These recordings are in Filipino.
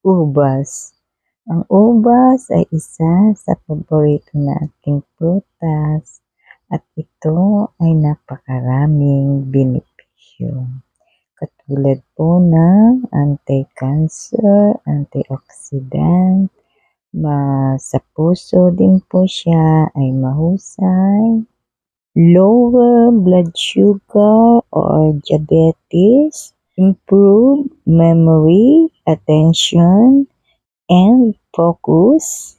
ubas. Ang ubas ay isa sa paborito nating prutas at ito ay napakaraming benepisyo. Katulad po ng anti-cancer, antioxidant, ma sa puso din po siya ay mahusay, lower blood sugar or diabetes, improve memory, attention, and focus.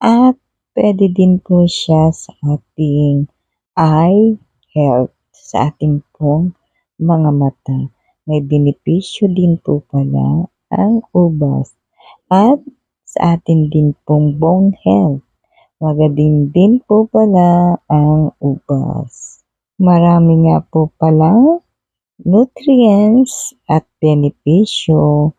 At pwede din po siya sa ating eye health, sa ating pong mga mata. May benepisyo din po pala ang ubas. At sa atin din pong bone health. Magaling din po pala ang ubas. Marami nga po pala nutrients at benepisyo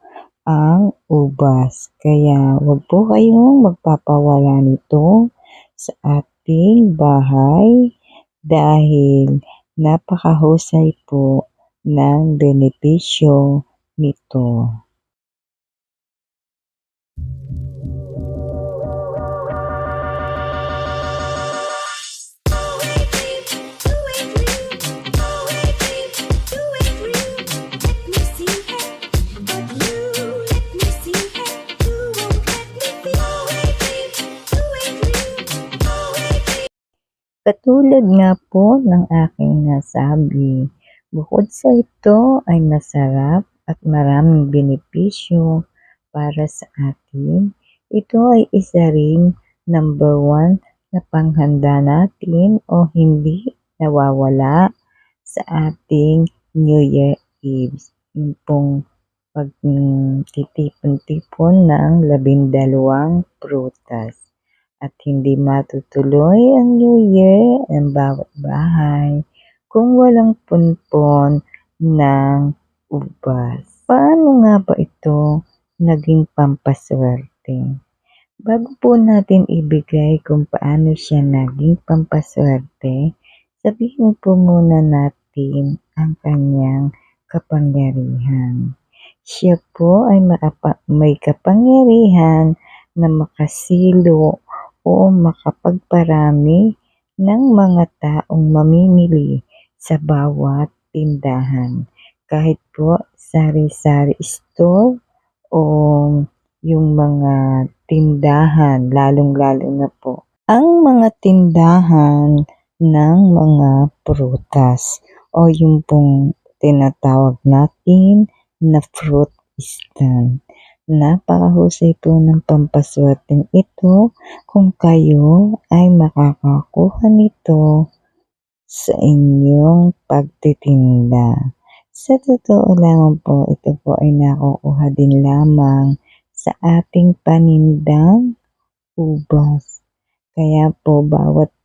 ang ubas. Kaya wag po kayong magpapawala nito sa ating bahay dahil napakahusay po ng benepisyo nito. Katulad nga po ng aking nasabi, bukod sa ito ay masarap at maraming benepisyo para sa atin, ito ay isa ring number one na panghanda natin o hindi nawawala sa ating New Year Eve. Yung pong pagtitipon-tipon ng labindalawang prutas at hindi matutuloy ang New Year ng bawat bahay kung walang punpon ng ubas. Paano nga ba ito naging pampaswerte? Bago po natin ibigay kung paano siya naging pampaswerte, sabihin po muna natin ang kanyang kapangyarihan. Siya po ay may kapangyarihan na makasilo o makapagparami ng mga taong mamimili sa bawat tindahan. Kahit po sari-sari store o yung mga tindahan, lalong-lalo na po ang mga tindahan ng mga prutas o yung pong tinatawag natin na fruit stand. Napakahusay po ng pampaswerteng ito kung kayo ay makakakuha nito sa inyong pagtitinda. Sa totoo lang po, ito po ay nakukuha din lamang sa ating panindang ubas. Kaya po bawat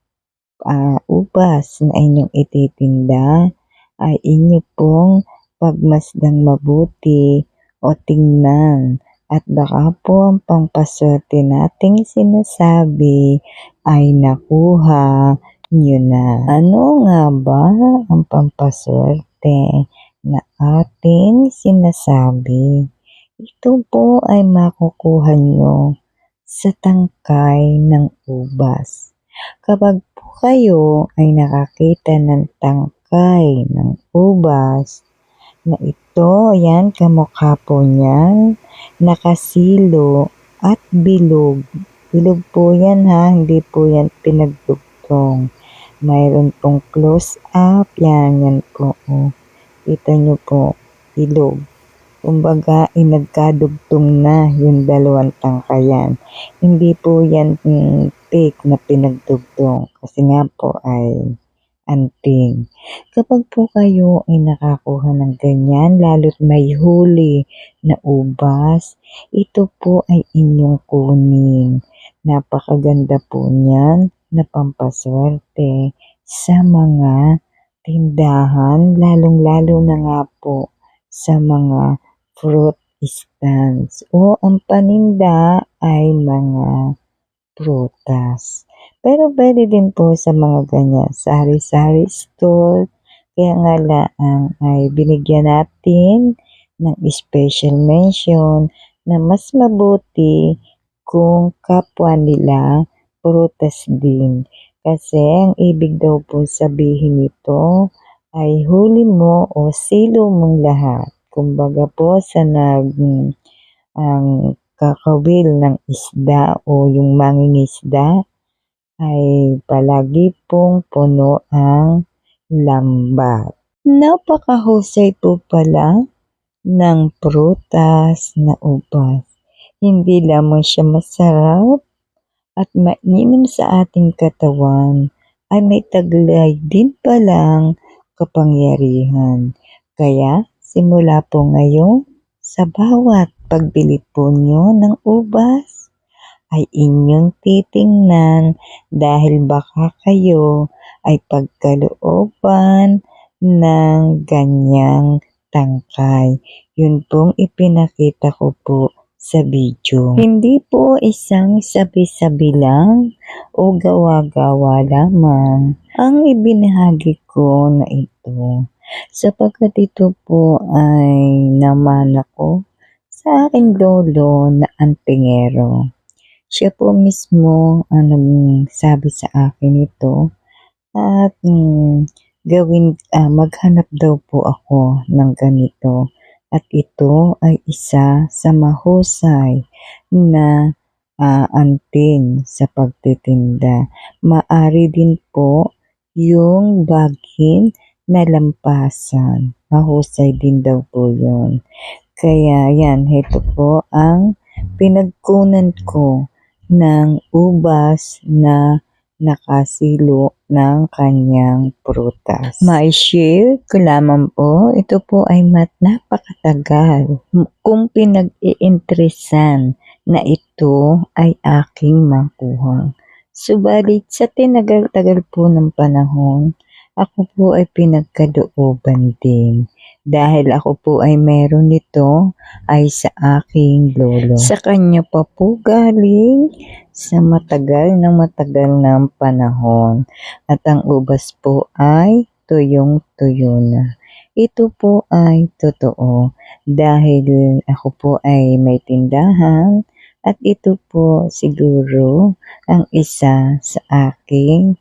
uh, ubas na inyong ititinda ay inyo pong pagmasdang mabuti o tingnan at baka po ang pampaswerte nating sinasabi ay nakuha nyo na. Ano nga ba ang pampaswerte na ating sinasabi? Ito po ay makukuha nyo sa tangkay ng ubas. Kapag po kayo ay nakakita ng tangkay ng ubas na ito, yan kamukha po niyan, nakasilo at bilog. Bilog po yan ha, hindi po yan pinagdugtong. Mayroon pong close up, yan, yan po. Oh. Kita nyo po, bilog. Kumbaga, inagkadugtong na yung dalawang tangkayan. Hindi po yan mm, fake na pinagdugtong kasi nga po ay anting. Kapag po kayo ay nakakuha ng ganyan, lalo't may huli na ubas, ito po ay inyong kunin. Napakaganda po niyan na pampaswerte sa mga tindahan, lalong-lalo na nga po sa mga fruit stands o ang paninda ay mga prutas. Pero pwede din po sa mga ganyan, sari-sari store. Kaya nga lang ay binigyan natin ng special mention na mas mabuti kung kapwa nila prutas din. Kasi ang ibig daw po sabihin nito ay huli mo o silo mong lahat. Kumbaga po sa nag ang kakawil ng isda o yung mangingisda ay palagi pong puno ang lambat. Napakahusay po pala ng prutas na ubas. Hindi lamang siya masarap at mainam sa ating katawan ay may taglay din palang kapangyarihan. Kaya simula po ngayon sa bawat pagbili po nyo ng ubas ay inyong titingnan dahil baka kayo ay pagkalooban ng ganyang tangkay. Yun pong ipinakita ko po sa video. Hindi po isang sabi-sabi lang o gawa-gawa lamang ang ibinahagi ko na ito. Sapagkat ito po ay naman ako sa aking lolo na antingero. Siya po mismo ang nagsabi sa akin ito at mm, gawin, ah, maghanap daw po ako ng ganito at ito ay isa sa mahusay na ah, anting sa pagtitinda. Maari din po yung bagin na lampasan. Mahusay din daw po yun. Kaya yan, ito po ang pinagkunan ko ng ubas na nakasilo ng kanyang prutas. May share ko lamang po, ito po ay mat napakatagal. Kung pinag-iintresan na ito ay aking makuha. Subalit sa tinagal-tagal po ng panahon, ako po ay pinagkalooban din. Dahil ako po ay meron nito ay sa aking lolo. Sa kanya pa po galing sa matagal na matagal ng panahon. At ang ubas po ay tuyong-tuyo na. Ito po ay totoo dahil ako po ay may tindahan at ito po siguro ang isa sa aking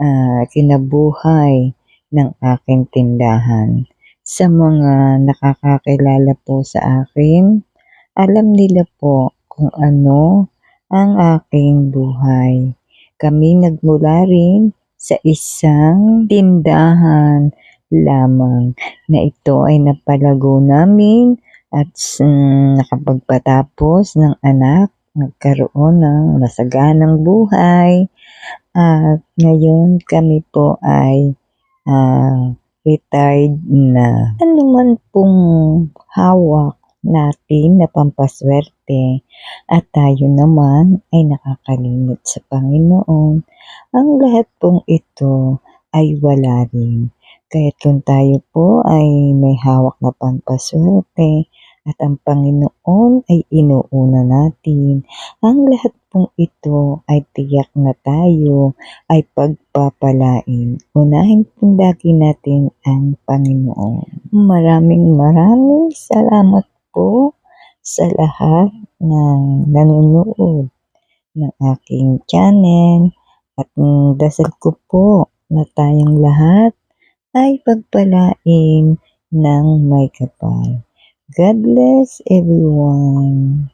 ah, kinabuhay ng aking tindahan. Sa mga nakakakilala po sa akin, alam nila po kung ano ang aking buhay. Kami nagmula rin sa isang tindahan lamang na ito ay napalago namin at mm, nakapagpatapos ng anak, nagkaroon ng masaganang buhay at ngayon kami po ay ah, retired na. Ano man pong hawak natin na pampaswerte at tayo naman ay nakakalimot sa Panginoon. Ang lahat pong ito ay wala rin. Kaya kung tayo po ay may hawak na pampaswerte at ang Panginoon ay inuuna natin, ang lahat pong ito ay tiyak na tayo ay pagpapalain. Unahin pong lagi natin ang Panginoon. Maraming maraming salamat po sa lahat ng nanonood ng aking channel at dasal ko po na tayong lahat ay pagpalain ng may kapal. God bless everyone.